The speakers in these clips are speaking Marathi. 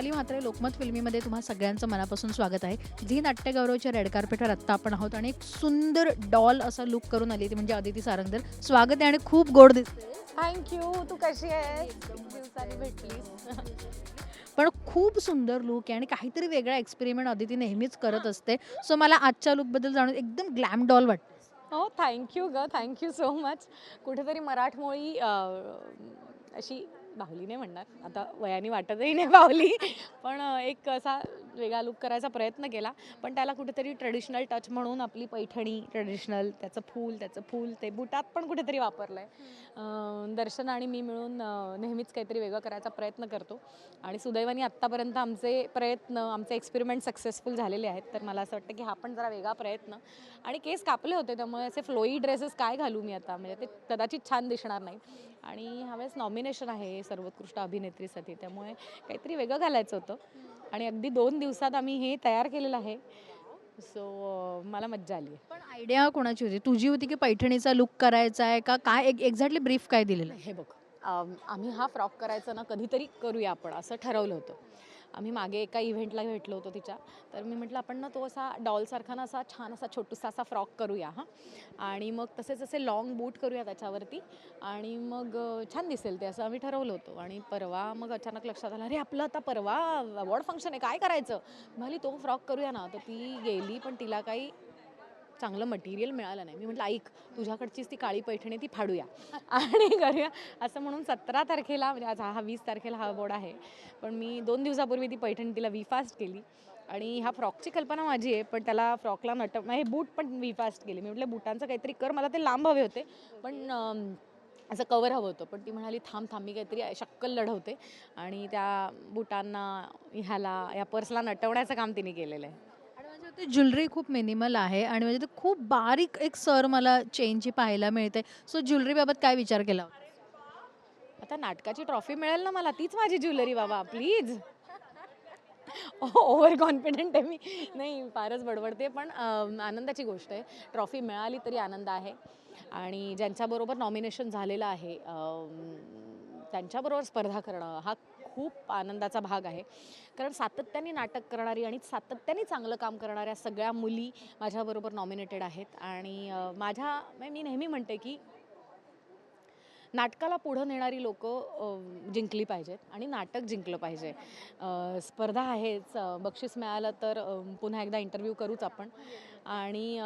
दीपाली म्हात्रे लोकमत फिल्मीमध्ये तुम्हा सगळ्यांचं मनापासून स्वागत आहे. झी नाट्यगौरवच्या रेड कार्पेटवर आत्ता आपण आहोत आणि एक सुंदर डॉल असा लुक करून आली ती म्हणजे अदिती सारंगधर स्वागत आहे आणि खूप गोड दिसते. थँक्यू तू कशी आहेस? दिवसांनी भेटलीस. पण खूप सुंदर लुक आहे आणि काहीतरी वेगळा एक्सपेरिमेंट अदिती नेहमीच करत असते. सो मला आजच्या लुकबद्दल जाणून एकदम ग्लॅम डॉल वाटते. हो थँक्यू ग. थँक्यू सो मच कुठेतरी मराठमोळी अशी बाहुली नाही म्हणणार. आता वयाने वाटतही नाही बाहुली. पण एक असा वेगळा लुक करायचा प्रयत्न केला पण त्याला कुठेतरी ट्रेडिशनल टच म्हणून आपली पैठणी ट्रेडिशनल त्याचं फूल त्याचं फूल ते बुटात पण कुठेतरी वापरलं आहे दर्शन आणि मी मिळून नेहमीच काहीतरी वेगळं करायचा प्रयत्न करतो. आणि सुदैवाने आत्तापर्यंत आमचे प्रयत्न आमचे एक्सपेरिमेंट सक्सेसफुल झालेले आहेत तर मला असं वाटतं की हा पण जरा वेगळा प्रयत्न. आणि केस कापले होते त्यामुळे असे फ्लोई ड्रेसेस काय घालू मी आता? म्हणजे ते कदाचित छान दिसणार नाही. आणि ह्यावेळेस नॉमिनेशन आहे सर्वोत्कृष्ट अभिनेत्रीसाठी त्यामुळे काहीतरी वेगळं घालायचं होतं. आणि अगदी दोन दिवसात आम्ही हे तयार केलेलं आहे. सो मला मज्जा आली. आहे पण आयडिया कोणाची होती? तुझी होती की पैठणीचा लुक करायचा आहे का? काय एक्झॅक्टली ब्रीफ काय दिलेलं आहे? हे बघ. अम, आम्ही हा फ्रॉक करायचा ना कधीतरी करूया आपण असं ठरवलं होतं. आम्ही मागे एका इव्हेंटला भेटलो होतो तिच्या. तर मी म्हटलं आपण ना तो असा डॉलसारखा ना असा छान असा छोटूसा असा फ्रॉक करूया हां. आणि मग तसेच असे लॉंग बूट करूया त्याच्यावरती. आणि मग छान दिसेल ते असं आम्ही ठरवलं होतो. आणि परवा मग अचानक लक्षात आलं अरे आपलं आता परवा अवॉर्ड फंक्शन आहे. काय करायचं? म्हणाली तो फ्रॉक करूया ना. तर ती गेली पण तिला काही चांगलं मटेरियल मिळालं नाही. मी म्हटलं ऐक तुझ्याकडचीच ती काळी पैठणी ती फाडूया. आणि करूया. असं म्हणून सतरा तारखेला म्हणजे आज हा वीस तारखेला हा बोर्ड आहे. पण मी दोन दिवसापूर्वी ती पैठणी तिला वी फास्ट केली. आणि ह्या फ्रॉकची कल्पना माझी आहे पण त्याला फ्रॉकला नट हे बूट पण विफास्ट फास्ट केली. मी म्हटलं बुटांचं काहीतरी कर. मला ते लांब हवे होते. पण असं कवर हवं होतं. पण ती म्हणाली थांब थांब मी काहीतरी शक्कल लढवते. आणि त्या बुटांना ह्याला या पर्सला नटवण्याचं काम तिने केलेलं आहे. ते ज्वेलरी खूप मिनिमल आहे आणि म्हणजे ते खूप बारीक एक सर मला चेनची पाहायला मिळते. सो ज्वेलरीबाबत काय विचार केला? होता? आता नाटकाची ट्रॉफी मिळेल ना मला? तीच माझी ज्वेलरी बाबा प्लीज ओव्हर कॉन्फिडेंट आहे मी. नाही फारच बडबडते पण आनंदाची गोष्ट आहे. ट्रॉफी मिळाली तरी आनंद आहे. आणि ज्यांच्याबरोबर नॉमिनेशन झालेलं आहे त्यांच्याबरोबर स्पर्धा करणं हा खूप आनंदाचा भाग आहे. कारण सातत्याने नाटक करणारी आणि सातत्याने चांगलं काम करणाऱ्या सगळ्या मुली माझ्याबरोबर नॉमिनेटेड आहेत. आणि माझ्या मी नेहमी म्हणते की नाटकाला पुढं नेणारी लोक जिंकली पाहिजेत आणि नाटक जिंकलं पाहिजे. स्पर्धा आहेच. बक्षीस मिळालं तर पुन्हा एकदा इंटरव्ह्यू करूच आपण. आणि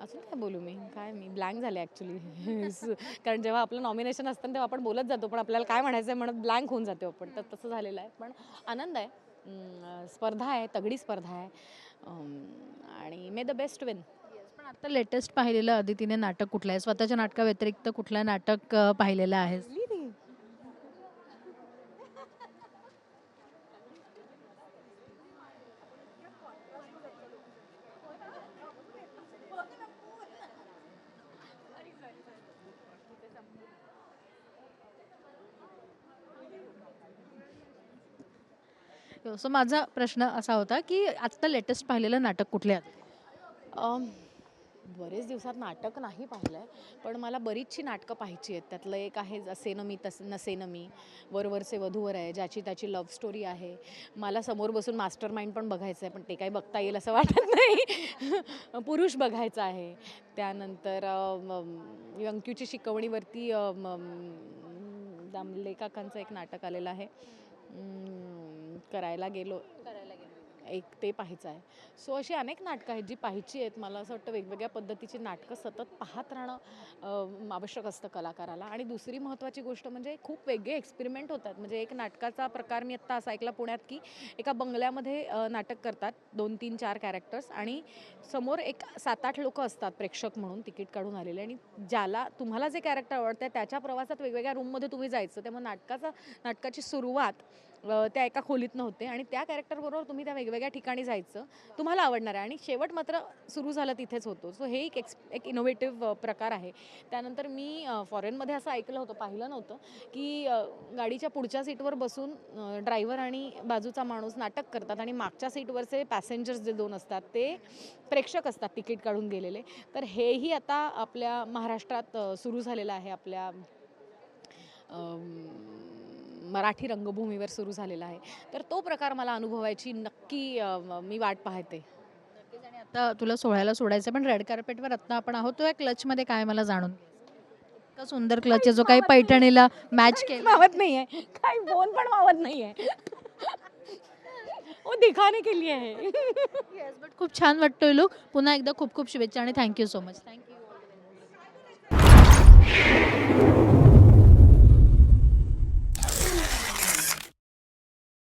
अजून काय बोलू मी. काय मी ब्लँक झाले ॲक्च्युली कारण जेव्हा आपलं नॉमिनेशन असतं तेव्हा आपण बोलत जातो पण आपल्याला काय म्हणायचं आहे म्हणत ब्लँक होऊन जातो आपण. तर तसं झालेलं आहे. पण आनंद आहे. स्पर्धा आहे तगडी स्पर्धा आहे. आणि मे द बेस्ट विन पण आता लेटेस्ट पाहिलेलं अदितीने नाटक कुठलं आहे? स्वतःच्या नाटकाव्यतिरिक्त कुठलं नाटक पाहिलेलं आहे? सो माझा प्रश्न असा होता की आत्ता लेटेस्ट पाहिलेलं नाटक कुठले आहे? बरेच दिवसात नाटक नाही पाहिलं आहे पण मला बरीचशी नाटकं पाहायची आहेत. त्यातलं एक आहे असेन मी तस न मी वरवरचे वधूवर आहे ज्याची त्याची लव्ह स्टोरी आहे. मला समोर बसून मास्टर माइंड पण बघायचं आहे पण ते काही बघता येईल असं वाटत नाही. पुरुष बघायचा आहे. त्यानंतर अंक्यूची शिकवणीवरती अम, दामले काकांचं एक नाटक आलेलं आहे. करायला गेलो. करायला गेलो. एक ते पाहायचं आहे. सो अशी अनेक नाटकं आहेत जी पाहायची आहेत. मला असं वाटतं वेगवेगळ्या पद्धतीची नाटकं सतत पाहत राहणं आवश्यक असतं कलाकाराला. आणि दुसरी महत्त्वाची गोष्ट म्हणजे खूप वेगळे एक्सपेरिमेंट होतात. म्हणजे एक नाटकाचा प्रकार मी आत्ता असा ऐकला पुण्यात की एका बंगल्यामध्ये नाटक करतात दोन तीन चार कॅरेक्टर्स आणि समोर एक सात आठ लोक असतात प्रेक्षक म्हणून तिकीट काढून आलेले आणि ज्याला तुम्हाला जे कॅरेक्टर आवडतं त्याच्या प्रवासात वेगवेगळ्या रूममध्ये तुम्ही जायचं. त्यामुळे नाटकाचा नाटकाची सुरुवात त्या एका खोलीतनं होते आणि त्या कॅरेक्टरबरोबर तुम्ही त्या वेगवेगळ्या ठिकाणी जायचं तुम्हाला आवडणार आहे. आणि शेवट मात्र सुरू झालं तिथेच होतो. सो हे एक एक्स एक इनोव्हेटिव्ह प्रकार आहे. त्यानंतर मी फॉरेनमध्ये असं ऐकलं होतं पाहिलं नव्हतं की गाडीच्या पुढच्या सीटवर बसून ड्रायव्हर आणि बाजूचा माणूस नाटक करतात आणि मागच्या सीटवरचे पॅसेंजर्स जे दोन असतात ते प्रेक्षक असतात तिकीट काढून गेलेले. तर हेही आता आपल्या महाराष्ट्रात सुरू झालेलं आहे आपल्या मराठी रंगभूमीवर सुरू झालेला आहे. तर तो प्रकार मला अनुभवायची नक्की म- वाट पाहते. आणि आता तुला सोहळ्याला सोडायचं पण रेड कार्पेटवर आत्ता आपण आहोत तो या क्लचमध्ये काय मला जाणून. इतका सुंदर क्लच आहे जो काही पैठणीला मॅच केला मावत नाहीये. काही बोन पण मावत नाहीये. ओ दिखाने के लिए है येस बट खूप छान वाटतोय लुक पुन्हा एकदा खूप खूप शुभेच्छा आणि थँक्यू सो मच थँक्यू